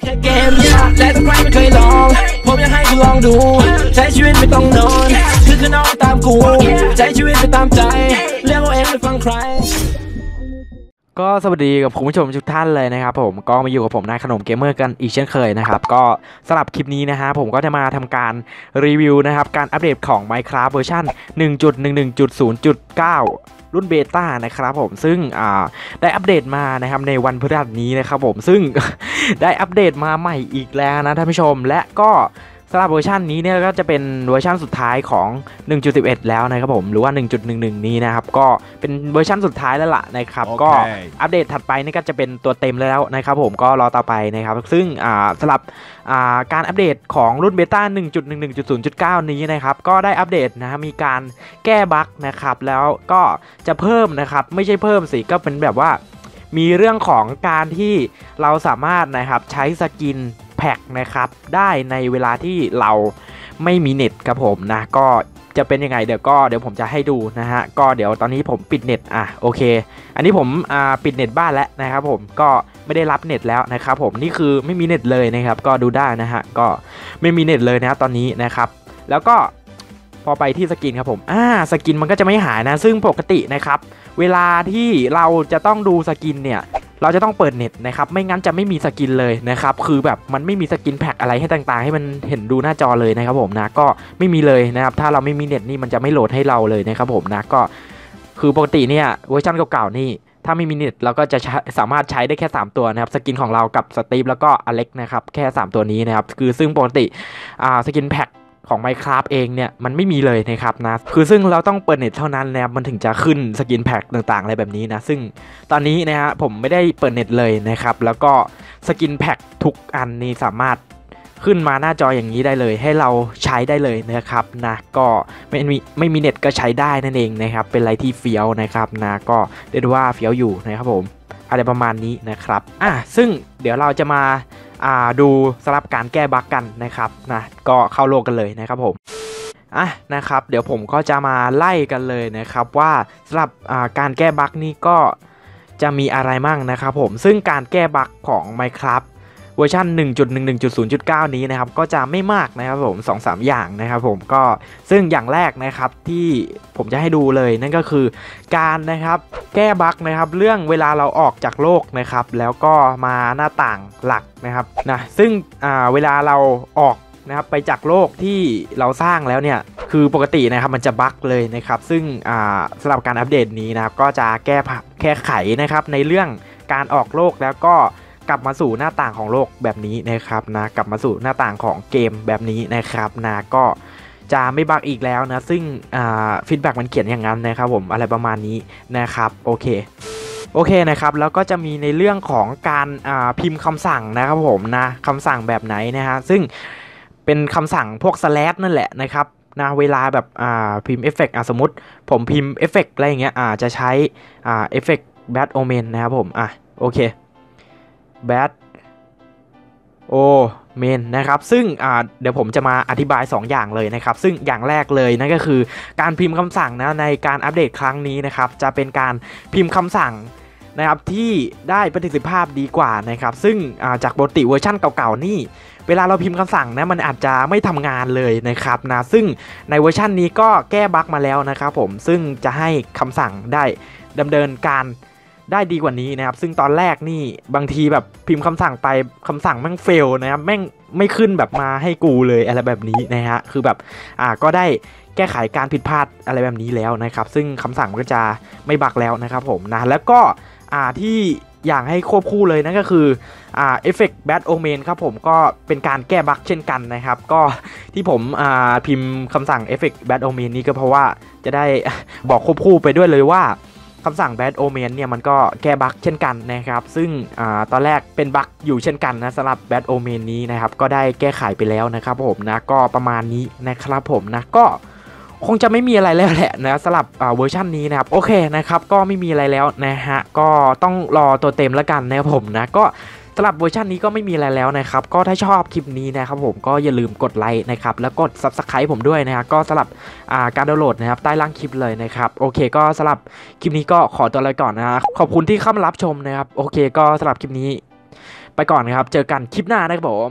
แค่เกมและถ้าใครไม่เคยลอง ผมอยากให้คุณลองดู ใช้ชีวิตไม่ต้องนอน คือคือนอนตามกู ใช้ชีวิตไปตามใจ เรียกเอาเองไม่ฟังใคร ก็สวัสดีกับคุณผู้ชมทุกท่านเลยนะครับผมก็มาอยู่กับผมนายขนมเกมเมอร์กันอีกเช่นเคยนะครับก็สำหรับคลิปนี้นะฮะผมก็จะมาทำการรีวิวนะครับการอัปเดตของ Minecraft เวอร์ชัน1.11.0.9 รุ่นเบต้านะครับผมซึ่งได้อัปเดตมานะครับในวันพฤหัสนี้นะครับผมซึ่งได้อัปเดตมาใหม่อีกแล้วนะท่านผู้ชมและก็ สำหรับเวอร์ชันนี้เนี่ยก็จะเป็นเวอร์ชันสุดท้ายของ 1.11 แล้วนะครับผมหรือว่า 1.11 นี้นะครับก็เป็นเวอร์ชันสุดท้ายแล้วล่ะนะครับก็อัปเดตถัดไปนี่ก็จะเป็นตัวเต็มแล้วนะครับผมก็รอต่อไปนะครับ ซึ่งอ่าสำหรับอ่าการอัปเดตของรุ่นเบต้า 1.11.0.9 นี้นะครับก็ได้อัปเดตนะฮะมีการแก้บั๊กนะครับแล้วก็จะเพิ่มนะครับไม่ใช่เพิ่มสิก็เป็นแบบว่ามีเรื่องของการที่เราสามารถนะครับใช้สกิน แพ็กนะครับได้ในเวลาที่เราไม่มีเน็ตครับผมนะก็จะเป็นยังไงเดี๋ยวก็เดี๋ยวผมจะให้ดูนะฮะก็เดี๋ยวตอนนี้ผมปิดเน็ตอะโอเค อันนี้ผมอ่าปิดเน็ตบ้านแล้วนะครับผมก็ไม่ได้รับเน็ตแล้วนะครับผมนี่คือไม่มีเน็ตเลยนะครับก็ดูได้นะฮะก็ไม่มีเน็ตเลยนะตอนนี้นะครับแล้วก็พอไปที่สกินครับผมอ่าสกินมันก็จะไม่หายนะซึ่งปกตินะครับเวลาที่เราจะต้องดูสกินเนี่ย เราจะต้องเปิดเน็ตนะครับไม่งั้นจะไม่มีสกินเลยนะครับคือแบบมันไม่มีสกินแพ็กอะไรให้ต่างๆ ให้มันเห็นดูหน้าจอเลยนะครับผมนะก็ไม่มีเลยนะครับถ้าเราไม่มีเน็ตนี่มันจะไม่โหลดให้เราเลยนะครับผมนะก็คือปกติเนี่ยเวอร์ชันเก่าๆนี่ถ้าไม่มีเน็ตเราก็จะสามารถใช้ได้แค่ 3 ตัวนะครับ สกินของเรากับสตีฟแล้วก็อเล็กนะครับ แค่ 3 ตัวนี้นะครับ คือซึ่งปกติอ่าสกินแพ็ก ของ Minecraft เองเนี่ยมันไม่มีเลยนะครับนะคือซึ่งเราต้องเปิดเน็ตเท่านั้นนะครับมันถึงจะขึ้นสกินแพ็กต่างๆอะไรแบบนี้นะซึ่งตอนนี้นะฮะผมไม่ได้เปิดเน็ตเลยนะครับแล้วก็สกินแพ็กทุกอันนี้สามารถขึ้นมาหน้าจออย่างนี้ได้เลย ให้เราใช้ได้เลยนะครับนะก็ไม่มีไม่มีเน็ตก็ใช้ได้นั่นเองนะครับเป็นอะไรที่เฟี้ยวนะครับนะก็เรียกว่าเฟี้ยวอยู่นะครับผมอะไรประมาณนี้นะครับอะซึ่งเดี๋ยวเราจะมา ดูสำหรับการแก้บั๊กกันนะครับนะก็เข้าโลกกันเลยนะครับผมอะนะครับ เดี๋ยวผมก็จะมาไล่กันเลยนะครับ ว่าสำหรับการแก้บั๊กนี้ก็จะมีอะไรมั่งนะครับผมซึ่งการแก้บั๊กของ Minecraft เวอร์ชัน1.11.0.9 นี้นะครับก็จะไม่มากนะครับผม 2-3 อย่างนะครับผมก็ซึ่งอย่างแรกนะครับที่ผมจะให้ดูเลยนั่นก็คือการนะครับแก้บั๊กนะครับเรื่องเวลาเราออกจากโลกนะครับแล้วก็มาหน้าต่างหลักนะครับนะซึ่งเวลาเราออกนะครับไปจากโลกที่เราสร้างแล้วเนี่ยคือปกตินะครับมันจะบั๊กเลยนะครับซึ่งสำหรับการอัปเดตนี้นะครับก็จะแก้แก้ไขนะครับในเรื่องการออกโลกแล้วก็ กลับมาสู่หน้าต่างของโลกแบบนี้นะครับนะกลับมาสู่หน้าต่างของเกมแบบนี้นะครับนะก็จะไม่บักอีกแล้วนะ ซึ่งฟีดแบ็กมันเขียนอย่างนั้นนะครับผมอะไรประมาณนี้นะครับโอเคโอเคนะครับแล้วก็จะมีในเรื่องของการพิมพ์คำสั่งนะครับผมนะคำสั่งแบบไหนนะฮะซึ่งเป็นคำสั่งพวก slash นั่นแหละนะครับนะเวลาแบบพิมพ์เอฟเฟกต์สมมติ ผมพิมพ์เอฟเฟกต์อะไรอย่างเงี้ยจะใช้เอฟเฟกต์แบทโอเมนนะครับผมอะโอเค bad o men นนะครับซึ่งเดี๋ยวผมจะมาอธิบาย 2 อย่างเลยนะครับ ซึ่งอย่างแรกเลยนั่นก็คือการพิมพ์คำสั่งนะในการอัปเดตครั้งนี้นะครับ จะเป็นการพิมพ์คำสั่งนะครับที่ได้ประสิทธิภาพดีกว่านะครับ ซึ่งจากปกติเวอร์ชั่นเก่าๆนี่ เวลาเราพิมพ์คำสั่งนะมันอาจจะไม่ทำงานเลยนะครับนะซึ่งในเวอร์ชันนี้ก็แก้บั๊กมาแล้วนะครับผมซึ่งจะให้คำสั่งได้ดำเนินการ ได้ดีกว่านี้นะครับ ซึ่งตอนแรกนี่บางทีแบบพิมพ์คำสั่งไปคำสั่งแม่งเฟลนะครับแม่งไม่ขึ้นแบบมาให้กูเลยอะไรแบบนี้นะฮะคือแบบอ่าก็ได้แก้ไขการผิดพลาดอะไรแบบนี้แล้วนะครับ ซึ่งคำสั่งมันก็จะไม่บักแล้วนะครับผมนะแล้วก็อ่าที่อย่างให้ควบคู่เลยนั่นก็คืออ่าเอฟเฟกต์แบทโอเมนครับผมก็เป็นการแก้บั๊กเช่นกันนะครับ ก็ที่ผมอ่าพิมพ์คำสั่งเอฟเฟกต์แบทโอเมนนี้ก็เพราะว่าจะได้บอกควบคู่ไปด้วยเลยว่า คำสั่ง bad omen เนี่ยมันก็แก้บั๊กเช่นกันนะครับ ซึ่งอตอนแรกเป็นบั๊กอยู่เช่นกันนะสำหรับ bad omen นี้นะครับ ก็ได้แก้ไขไปแล้วนะครับผมนะก็ประมาณนี้นะครับผมนะก็คงจะไม่มีอะไรแล้วแหละนะสำหรับเวอร์ชันนี้นะครับโอเคนะครับก็ไม่มีอะไรแล้วนะฮะก็ต้องรอตัวเต็มแล้วกันนะครับผมนะก็ สำหรับเวอร์ชันนี้ก็ไม่มีอะไรแล้วนะครับ ก็ถ้าชอบคลิปนี้นะครับผมก็อย่าลืมกดไลค์นะครับ แล้วกด Subscribe ผมด้วยนะครับก็สำหรับการดาวน์โหลดนะครับใต้ล่างคลิปเลยนะครับ โอเคก็สำหรับคลิปนี้ก็ขอตัวลาก่อนนะขอบคุณที่เข้ามารับชมนะครับ โอเคก็สำหรับคลิปนี้ ไปก่อนนะครับ เจอกันคลิปหน้านะครับผม